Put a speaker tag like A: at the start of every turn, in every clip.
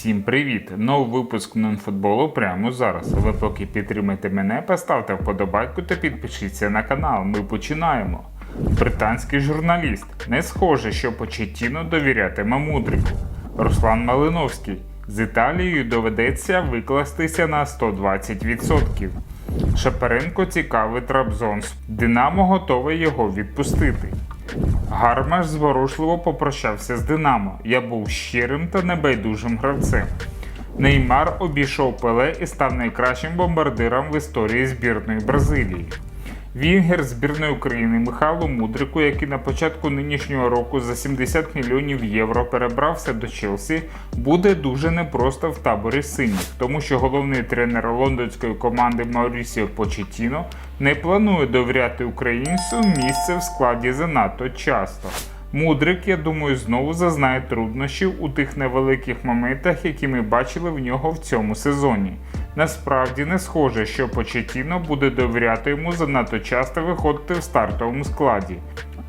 A: Всім привіт! Новий випуск нонфутболу прямо зараз. Ви поки підтримайте мене, поставте вподобайку та підпишіться на канал. Ми починаємо. Британський журналіст. Не схоже, що Почеттіно довірятиме мудрику. Руслан Малиновський. З Італією доведеться викластися на 120%. Шапаренко цікавий Трабзонс. Динамо готове його відпустити. Гармаш зворушливо попрощався з Динамо. Я був щирим та небайдужим гравцем. Неймар обійшов Пеле і став найкращим бомбардиром в історії збірної Бразилії. Вінгер збірної України Михайло Мудрику, який на початку нинішнього року за 70 мільйонів євро перебрався до Челсі, буде дуже непросто в таборі синіх, тому що головний тренер лондонської команди Маурісіо Почетіно не планує довіряти українцю місце в складі занадто часто. Мудрик, я думаю, знову зазнає труднощів у тих невеликих моментах, які ми бачили в нього в цьому сезоні. Насправді не схоже, що Почетіно буде довіряти йому занадто часто виходити в стартовому складі.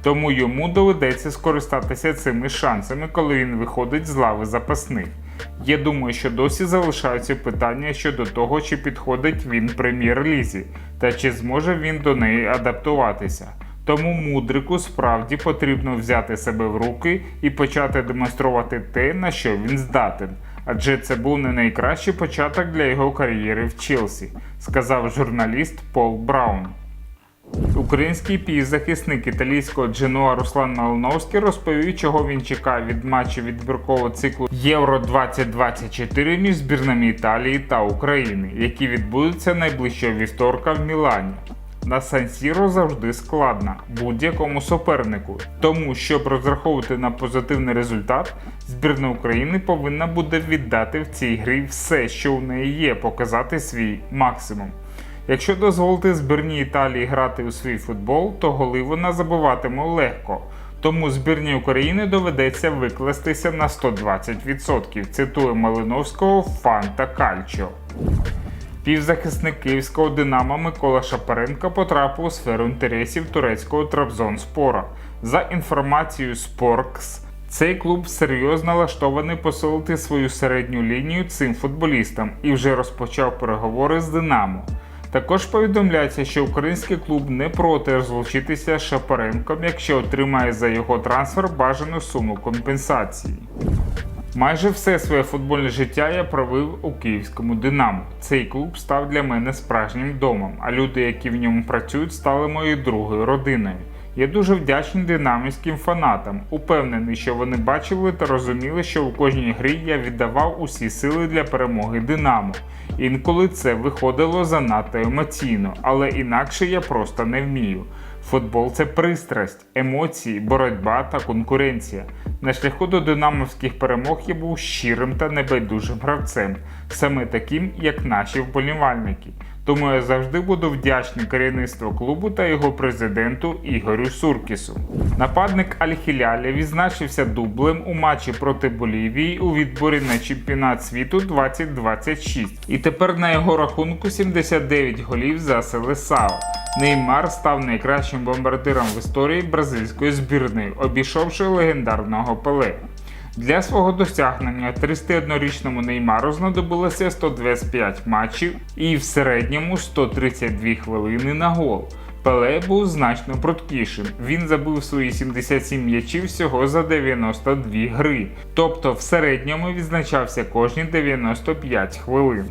A: Тому йому доведеться скористатися цими шансами, коли він виходить з лави запасних. Я думаю, що досі залишаються питання щодо того, чи підходить він прем'єр-лізі, та чи зможе він до неї адаптуватися. Тому мудрику справді потрібно взяти себе в руки і почати демонструвати те, на що він здатен. Адже це був не найкращий початок для його кар'єри в Челсі, сказав журналіст Пол Браун. Український півзахисник італійського Дженуа Руслан Малиновський розповів, чого він чекає від матчів відбіркового циклу Євро 2024 між збірними Італії та України, які відбудуться найближчого вівторка в Мілані. На Сан-Сіро завжди складно будь-якому супернику. Тому, щоб розраховувати на позитивний результат, збірна України повинна буде віддати в цій грі все, що у неї є, показати свій максимум. Якщо дозволити збірній Італії грати у свій футбол, то голи вона забиватиме легко. Тому збірній України доведеться викластися на 120%, цитує Малиновського Фанта Кальчо. Півзахисник київського Динамо Микола Шапаренко потрапив у сферу інтересів турецького Трабзонспора. За інформацією Споркс, цей клуб серйозно налаштований посилити свою середню лінію цим футболістам і вже розпочав переговори з Динамо. Також повідомляється, що український клуб не проти розлучитися з Шапаренком, якщо отримає за його трансфер бажану суму компенсації. Майже все своє футбольне життя я провів у київському Динамо. Цей клуб став для мене справжнім домом, а люди, які в ньому працюють, стали моєю другою родиною. Я дуже вдячний динамівським фанатам, упевнений, що вони бачили та розуміли, що у кожній грі я віддавав усі сили для перемоги Динамо. Інколи це виходило занадто емоційно, але інакше я просто не вмію. Футбол це пристрасть, емоції, боротьба та конкуренція. На шляху до динамовських перемог я був щирим та небайдужим гравцем, саме таким, як наші вболівальники. Тому я завжди буду вдячний керівництву клубу та його президенту Ігорю Суркісу. Нападник Аль-Хіляля відзначився дублем у матчі проти Болівії у відборі на чемпіонат світу 2026. І тепер на його рахунку 79 голів за Селесао. Неймар став найкращим бомбардиром в історії бразильської збірної, обійшовши легендарного Пеле. Для свого досягнення 31-річному Неймару знадобилося 125 матчів і в середньому 132 хвилини на гол. Пеле був значно пруткішим. Він забив свої 77 м'ячів всього за 92 гри, тобто в середньому відзначався кожні 95 хвилин.